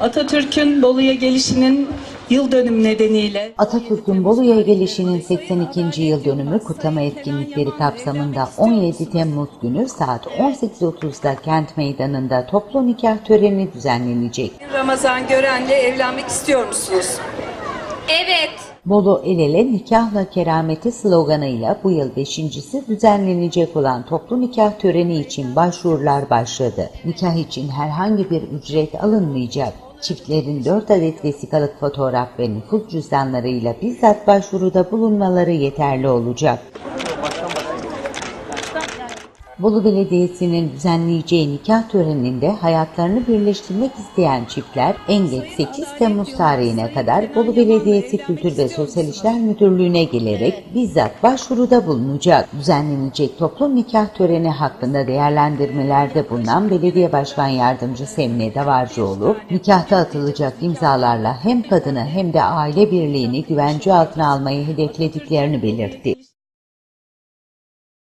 Atatürk'ün Bolu'ya gelişinin yıl dönümü nedeniyle Atatürk'ün Bolu'ya gelişinin 82. yıl dönümü kutlama etkinlikleri kapsamında 17 Temmuz günü saat 18.30'da kent meydanında toplu nikah töreni düzenlenecek. Ramazan Gören'le evlenmek istiyor musunuz? Evet. Bolu el ele nikahla kerameti sloganıyla bu yıl beşincisi düzenlenecek olan toplu nikah töreni için başvurular başladı. Nikah için herhangi bir ücret alınmayacak. Çiftlerin 4 adet vesikalık fotoğraf ve nüfus cüzdanlarıyla bizzat başvuruda bulunmaları yeterli olacak. Bolu Belediyesi'nin düzenleyeceği nikah töreninde hayatlarını birleştirmek isteyen çiftler en geç 8 Temmuz tarihine kadar Bolu Belediyesi Kültür ve Sosyal İşler Müdürlüğü'ne gelerek bizzat başvuruda bulunacak. Düzenlenecek toplu nikah töreni hakkında değerlendirmelerde bulunan Belediye Başkan Yardımcısı Emine Davarcıoğlu, nikahta atılacak imzalarla hem kadını hem de aile birliğini güvence altına almayı hedeflediklerini belirtti.